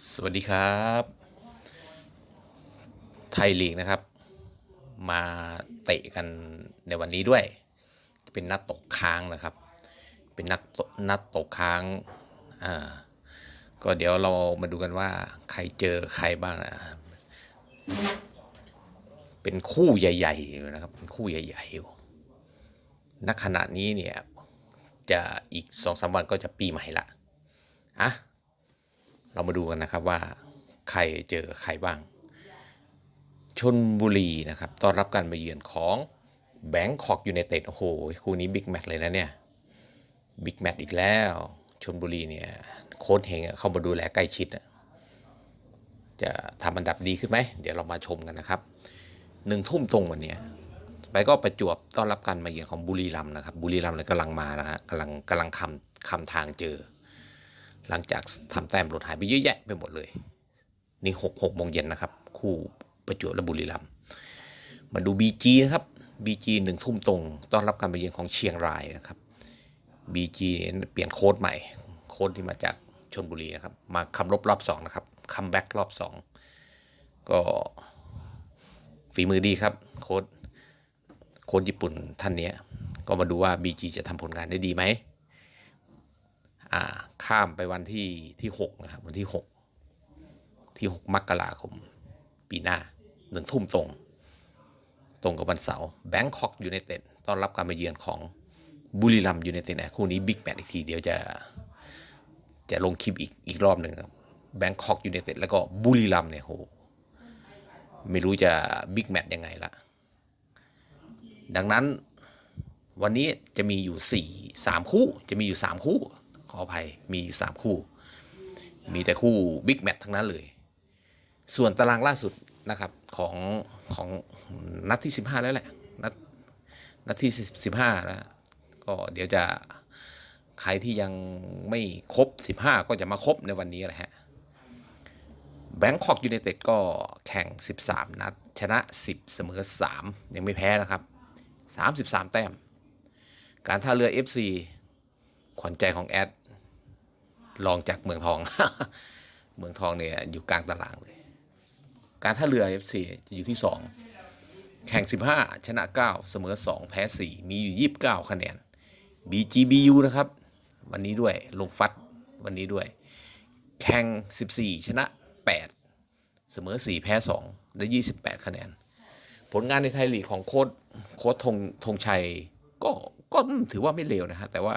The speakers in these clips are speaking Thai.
สวัสดีครับ ไทยลีกนะครับ มาเตะกันในวันนี้ด้วย เป็นนัดตกค้างนะครับ เป็นนักนัดตกค้างอ่าก็เดี๋ยวเรามาดูกันว่าใครเจอใครบ้างนะเป็นคู่ใหญ่ๆอยู่นะครับ เป็นคู่ใหญ่ๆอยู่ณขณะนี้เนี่ย จะอีกสองสามวันก็จะปีใหม่ละอะ เรามาดูกันนะครับว่าใครเจอใครบ้าง ชนบุรีนะครับต้อนรับการมาเยือนของแบงคอกยูไนเต็ดโอ้โหคู่นี้บิ๊กแมตช์เลยนะเนี่ยบิ๊กแมตช์อีกแล้วชนบุรีเนี่ยโค้ชเฮงะเข้ามาดูแลใกล้ชิด จะทำอันดับดีขึ้นไหม เดี๋ยวเรามาชมกันนะครับหนึ่งทุ่มตรงวันนี้ไปก็ประจวบต้อนรับการมาเยือนของบุรีรัมย์นะครับ บุรีรัมย์เนี่ยกำลังมานะฮะกำลังกำลังคำคำทางเจอ หลังจากทำแต้มหลุดหายไปเยอะแยะไปหมดเลย นี่หกหกโมงเย็นนะครับ คู่ประจวบและบุรีรัมย์มาดู BG นะครับ BG หนึ่งทุ่มตรง ต้อนรับการมาเยือนของเชียงรายนะครับ BG เปลี่ยนโค้ดใหม่ โค้ดที่มาจากชนบุรีนะครับ มาคำรบรอบสองนะครับคัมแบ็กรอบสองก็ฝีมือดีครับโค้ดโค้ดญี่ปุ่นท่านเนี้ยก็มาดูว่า BG จะทำผลงานได้ดีไหมอ่า ข้ามไปวันที่ที่หกนะครับ วันที่หกที่หกมกราคม ปีหน้าหนึ่งทุ่มตรง ตรงกับวันเสาร์แบงคอกยูไนเต็ดต้อนรับการมาเยือนของบุรีรัมยูไนเต็ดนะคู่นี้บิ๊กแมตช์อีกทีเดี๋ยวจะจะลงคลิปอีกอีกรอบหนึ่งแบงคอกยูไนเต็ดแล้วก็บุรีรัมเนี่ยโหไม่รู้จะบิ๊กแมตช์ยังไงละดังนั้นวันนี้จะมีอยู่สี่สามคู่จะมีอยู่สามคู่ ขออภัยมีอยู่สามคู่ มีแต่คู่บิ๊กแมตช์ทั้งนั้นเลย ส่วนตารางล่าสุดนะครับของของนัดที่ 15 แล้วแหละ นัดนัดที่ 15นะก็เดี๋ยวจะใครที่ยังไม่ครบ 15 ก็จะมาครบในวันนี้แหละฮะแบงคอกยูไนเต็ดก็แข่ง 13 นัด ชนะ 10 เสมอ 3 ยังไม่แพ้นะครับ 33 แต้ม การท่าเรือ FC ขวัญใจของแอด ลองจากเมืองทอง เมืองทองเนี่ยอยู่กลางตารางเลย การท่าเรือ FC จะอยู่ที่ 2 แข่ง 15 ชนะ 9 เสมอ 2 แพ้ 4 มีอยู่ 29 คะแนน BGBU นะครับ วันนี้ด้วยลงฟัดวันนี้ด้วย แข่ง 14 ชนะ 8 เสมอ 4 แพ้ 2 ได้ 28 คะแนน ผลงานในไทยลีกของโค้ดโค้ดธงธงชัยก็ก็ถือว่าไม่เลวนะฮะแต่ว่า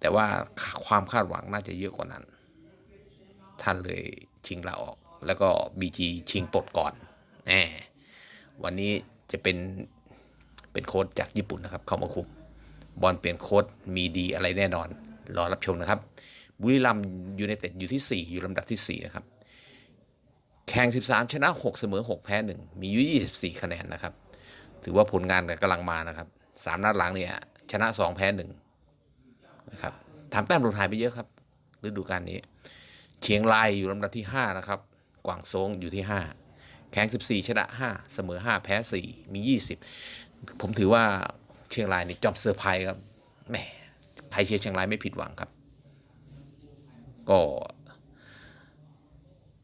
แต่ว่าความคาดหวังน่าจะเยอะกว่านั้น ท่านเลยชิงลาออก แล้วก็บีจีชิงปลดก่อนแหมวันนี้จะเป็นเป็นโค้ดจากญี่ปุ่นนะครับ เข้ามาคุม บอลเปลี่ยนโค้ดมีดีอะไรแน่นอน รอรับชมนะครับบุรีรัมย์ยูไนเต็ดอยู่ที่ 4 อยู่ลำดับที่ 4 นะครับ แข่ง 13 ชนะ 6 เสมอ 6 แพ้ 1 มีอยู่24 คะแนนนะครับ ถือว่าผลงานกำลังมานะครับ 3 นัดหลังเนี่ยชนะ 2 แพ้ 1 นะครับทำแต้มหลุดหายไปเยอะครับฤดูกาลนี้ เชียงรายอยู่ลำดับที่ 5 นะครับ กวางโซงอยู่ที่ 5 แข่ง 14 ชนะ 5 เสมอ 5 แพ้ 4 มี 20 ผมถือว่าเชียงรายนี่จอมเซอร์ไพรส์ครับแหมใครเชียร์เชียงรายไม่ผิดหวังครับ ก็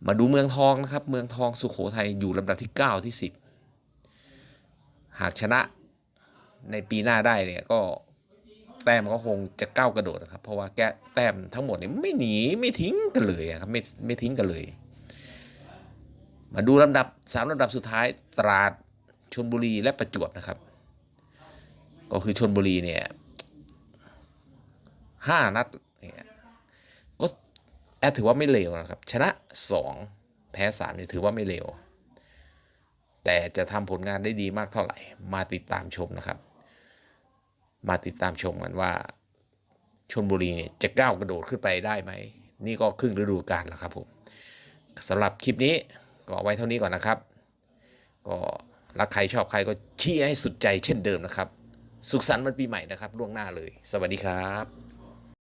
มาดูเมืองทองนะครับ เมืองทองสุขโขทัยอยู่ลำดับที่ 9 ที่ 10 หากชนะในปีหน้าได้เนี่ยก็ แต้มก็คงจะก้าวกระโดดนะครับ เพราะว่าแกแต้มทั้งหมดเนี่ยไม่หนีไม่ทิ้งกันเลยครับไม่ไม่ทิ้งกันเลย มาดูลำดับสามลำดับสุดท้ายตราดชนบุรีและประจวบนะครับ ก็คือชนบุรีเนี่ยห้านัดเนี่ยก็แอดถือว่าไม่เลวนะครับ ชนะสองแพ้สามเนี่ยถือว่าไม่เลวแต่จะทำผลงานได้ดีมากเท่าไหร่ มาติดตามชมนะครับ มาติดตามชมกันว่าชนบุรีเนี่ยจะก้าวกระโดดขึ้นไปได้ไหม นี่ก็ครึ่งฤดูกาลแล้วครับผมสำหรับคลิปนี้ก็ไว้เท่านี้ก่อนนะครับ ก็รักใครชอบใครก็เชียร์ให้สุดใจเช่นเดิมนะครับ สุขสันต์วันปีใหม่นะครับ ล่วงหน้าเลย สวัสดีครับ